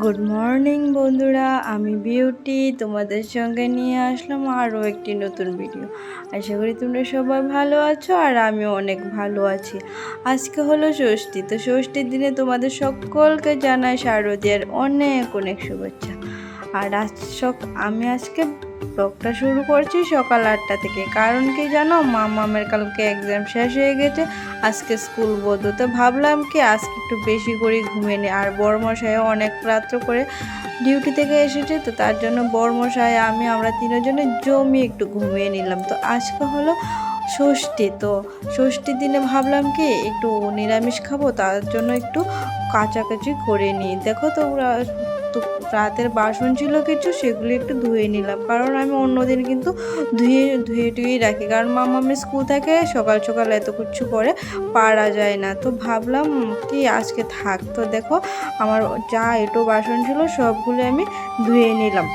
Good morning বন্ধুরা। আমি beauty, তোমাদের সঙ্গে নিয়ে আসলাম আরও একটি নতুন ভিডিও আশা করি তোমরা সবাই ভালো আছো আর আমি অনেক ভালো আছি। আজকে হলো ষষ্ঠী। তো ষষ্ঠীর দিনে তোমাদের সকলকে জানাই শারদীয়ার অনেক অনেক শুভেচ্ছা। আর আজ আমি আজকে ব্লগটা শুরু করছি সকাল আটটা থেকে। কারণ কি জানো মা মামের কালকে এক্সাম শেষ হয়ে গেছে। আজকে স্কুল বন্ধ। তো ভাবলাম কি, আজকে একটু বেশি করে ঘুমিয়ে নিই আর বড়মশাই অনেক রাত্র করে ডিউটি থেকে এসেছে, তো তার জন্য বড়মশাই আমি, আমরা তিনজনে জমি একটু ঘুমিয়ে নিলাম। তো আজকে হলো ষষ্ঠী। তো ষষ্ঠীর দিনে ভাবলাম কি, একটু নিরামিষ খাব, তার জন্য একটু কাচাকাচি করে নিই। দেখো তোমরা রাতের বাসন ছিল কিছু, সেগুলো একটু ধুয়ে নিলাম। কারণ আমি অন্যদিন কিন্তু ধুয়ে ধুয়ে টুয়েই রাখি। কারণ মামা, আমি স্কুল থেকে, সকাল সকাল এত কিছু করে পারা যায় না। তো ভাবলাম কি আজকে থাক। তো দেখো, আমার যা এটো বাসন ছিল, সবগুলো আমি ধুয়ে নিলাম।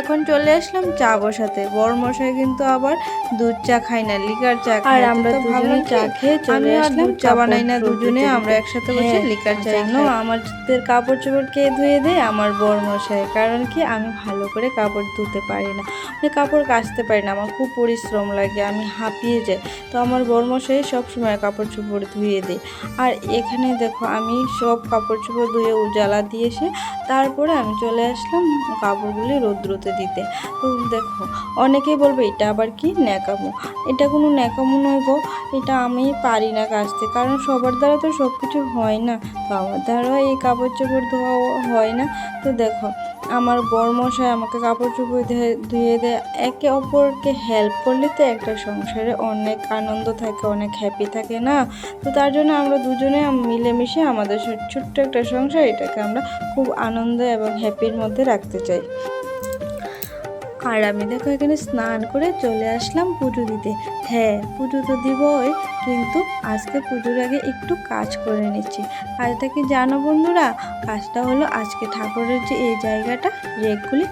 এখন চলে আসলাম চা বসাতে। বড় মশাই কিন্তু আবার দুধ চা খাই না লিকার চা আর আমরা দুজনে চা খেয়ে চলে আসলাম চা বানাই না দুজনে আমরা একসাথে বসে হ্যাঁ, লিকার চা জানো আমাদের কাপড় চোপড় কে ধুয়ে দেয়? আমার বর মশাই কারণ কি আমি ভালো করে কাপড় ধুতে পারি না। আমি কাপড় কাচতে পারি না আমার খুব পরিশ্রম লাগে আমি হাঁপিয়ে যাই। তো আমার বর মশাই সবসময় কাপড় চোপড় ধুয়ে দেয়। আর এখানে দেখো আমি সব কাপড় চোপড় ধুয়ে উজালা দিয়ে এসে তারপরে আমি চলে আসলাম কাপড়গুলি রৌদ্রতে দিতে। তো দেখো অনেকেই বলবে এটা আবার কি? ন্যাকামো। এটা কোনো ন্যাকামো নয় গো, এটা আমি পারি না কাচতে কারণ সবার দ্বারা তো সব কিছু হয় না, তো আমার দ্বারা এই কাপড় চোপড় ধোয়া হয় না। তো দেখো, আমার বরমশাই আমাকে কাপড় চোপড় ধুয়ে- ধুয়ে দেয়। একে অপরকে হেল্প করলে তো একটা সংসারে অনেক আনন্দ থাকে, অনেক হ্যাপি থাকে না? তো তার জন্য আমরা দুজনে মিলেমিশে আমাদের ছোট্ট একটা সংসার, এটাকে আমরা খুব আনন্দ এবং হ্যাপির মধ্যে রাখতে চাই। আর আমি দেখো এখানে স্নান করে চলে আসলাম পুজো দিতে। হ্যাঁ পুজো তো দিবই, কিন্তু আজকে পুজোর আগে একটু কাজ করে নিচ্ছি। কাজটা কি জানো বন্ধুরা? কাজটা হলো আজকে ঠাকুরের যে এই জায়গাটা, রেকগুলি,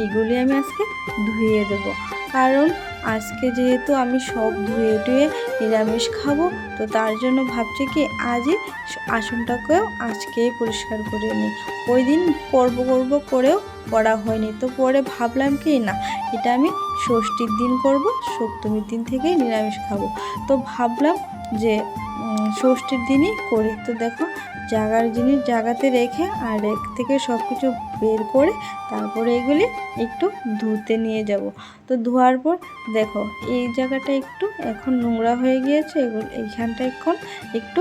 এইগুলি আমি আজকে ধুয়ে দেবো। কারণ আজকে যেহেতু আমি সব ধুয়ে টুয়ে নিরামিষ খাব, তো তার জন্য ভাবছি কি আজই আসনটাকেও আজকেই পরিষ্কার করে নিই। ওই দিন করব করব করেও করা হয়নি। তো পরে ভাবলাম কি, না, এটা আমি ষষ্ঠীর দিন করব, সপ্তমীর দিন থেকেই নিরামিষ খাব। তো ভাবলাম যে ষষ্ঠীর দিনই করি। তো দেখো, জাগার জিনিস জাগাতে রেখে আর রেক থেকে সব কিছু বের করে তারপরে এগুলি একটু ধুতে নিয়ে যাব। তো ধোয়ার পর দেখো, এই জায়গাটা একটু এখন নোংরা হয়ে গিয়েছে, এগুলো, এইখানটা এখন একটু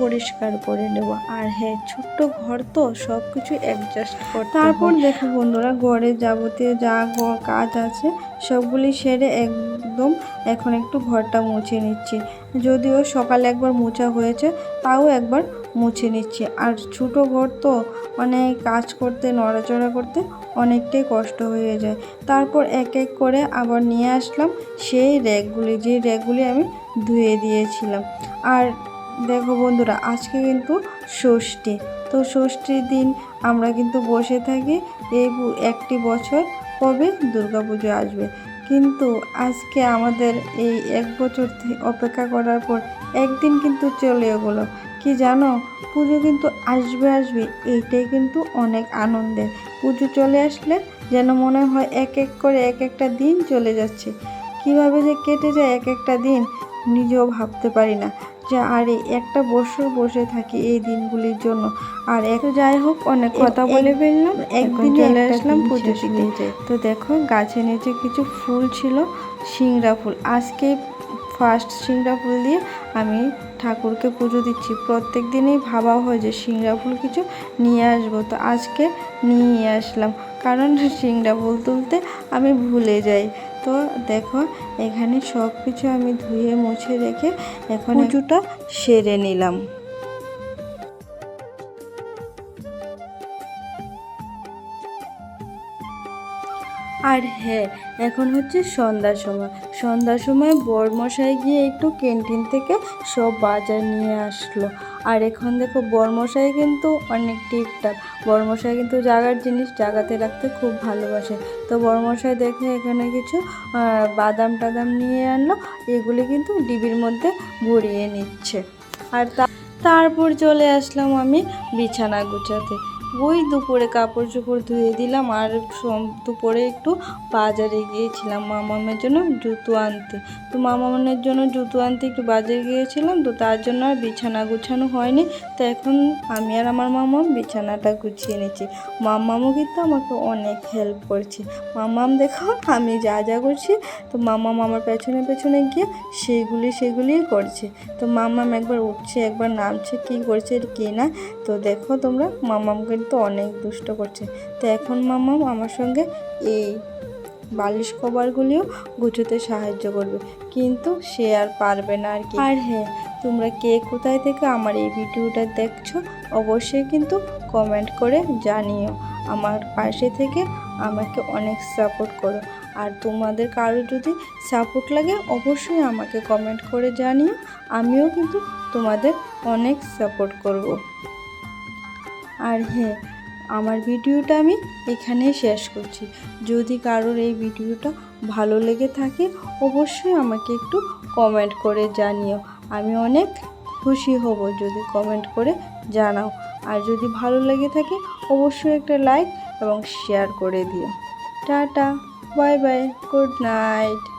পরিষ্কার করে নেব। আর হ্যাঁ ছোট্ট ঘর তো সব কিছু অ্যাডজাস্ট করতে তারপর দেখো বন্ধুরা, ঘরে যাবতীয় যা কাজ আছে, সবগুলি সেরে একদম এখন একটু ঘরটা মুছে নিচ্ছি। যদিও সকালে একবার মোছা হয়েছে, তাও একবার মুছে নিচ্ছি। আর ছোটো ঘর তো অনেক কাজ করতে, নড়াচড়া করতে অনেকটাই কষ্ট হয়ে যায়। তারপর এক এক করে আবার নিয়ে আসলাম, সেই র্যাকগুলি যে র্যাকগুলি আমি ধুয়ে দিয়েছিলাম। আর দেখো বন্ধুরা, আজকে কিন্তু ষষ্ঠী। তো ষষ্ঠীর দিন আমরা কিন্তু বসে থাকি, এই একটি বছর কবে দুর্গা পুজো আসবে। কিন্তু আজকে আমাদের এই এক বছর অপেক্ষা করার পর একদিন কিন্তু চলে গেলো কি জানো? পুজো কিন্তু আসবে আসবে, এইটাই কিন্তু অনেক আনন্দের। পুজো চলে আসলে যেন মনে হয় এক এক করে এক একটা দিন চলে যাচ্ছে। কীভাবে যে কেটে যায় এক একটা দিন, নিজেও ভাবতে পারি না। যে আর একটা বছর বসে থাকি এই দিনগুলির জন্য। আর এক যাই হোক অনেক কথা বলে ফেললাম। একদিন চলে আসলাম পুজো দিতে। তো দেখো গাছের নিচে কিছু ফুল ছিল সিংড়া ফুল। আজকে ফার্স্ট সিংড়া ফুল দিয়ে আমি ঠাকুরকে পুজো দিচ্ছি। প্রত্যেক দিনই ভাবা হয় যে সিংড়া ফুল কিছু নিয়ে আসব। তো আজকে নিয়ে আসলাম। কারণ সিংড়া ফুল তুলতে আমি ভুলে যাই। তো দেখো এখানে সব কিছু আমি ধুয়ে মুছে রেখে এখন পুজোটা সেরে নিলাম। আর হ্যাঁ এখন হচ্ছে সন্ধ্যার সময়। সন্ধ্যার সময় বরমশাই গিয়ে একটু ক্যান্টিন থেকে সব বাজার নিয়ে আসলো। আর এখন দেখো বরমশাই কিন্তু অনেক টিপটাপ বরমশাই কিন্তু জাগার জিনিস জাগাতে রাখতে খুব ভালোবাসে। তো বরমশাই দেখে এখানে কিছু বাদাম টাদাম নিয়ে আনলো। এগুলি কিন্তু ডিবির মধ্যে ভরিয়ে নিচ্ছে। আর তারপর চলে আসলাম আমি বিছানা গুছাতে। ওই দুপুরে কাপড় চোপড় ধুয়ে দিলাম আর দুপুরে একটু বাজারে গিয়েছিলাম মামামের জন্য জুতো আনতে। তো মামামের জন্য জুতো আনতে একটু বাজারে গিয়েছিলাম তো তার জন্য আর বিছানা গুছানো হয়নি। তো এখন আমি আর আমার মামাম বিছানাটা গুছিয়ে নিচ্ছি। মামামও কিন্তু আমাকে অনেক হেল্প করছে। মামাম দেখো, আমি যা যা করছি, তো মামাম আমার পেছনে পেছনে গিয়ে সেগুলি সেগুলিই করছে। তো মামাম একবার উঠছে, একবার নামছে, কী করছে কী না। তো দেখো তোমরা, মামাম কিন্তু অনেক দুষ্ট করছে। তো এখন মামাম আমার সঙ্গে এই বালিশ কভারগুলিও গুছোতে সাহায্য করবে। কিন্তু সে আর পারবে না আর কি। আর হ্যাঁ তোমরা কে কোথায় থেকে আমার এই ভিডিওটা দেখছ, অবশ্যই কিন্তু কমেন্ট করে জানিও। আমার পাশে থেকে আমাকে অনেক সাপোর্ট করো। আর তোমাদের কারও যদি সাপোর্ট লাগে, অবশ্যই আমাকে কমেন্ট করে জানিও। আমিও কিন্তু তোমাদের অনেক সাপোর্ট করব। আর হ্যাঁ আমার ভিডিওটা আমি এখানেই শেষ করছি। যদি কারোর এই ভিডিওটা ভালো লেগে থাকে, অবশ্যই আমাকে একটু কমেন্ট করে জানিও। আমি অনেক খুশি হব যদি কমেন্ট করে জানাও। আর যদি ভালো লেগে থাকে, অবশ্যই একটা লাইক এবং শেয়ার করে দিও। Tata bye bye good night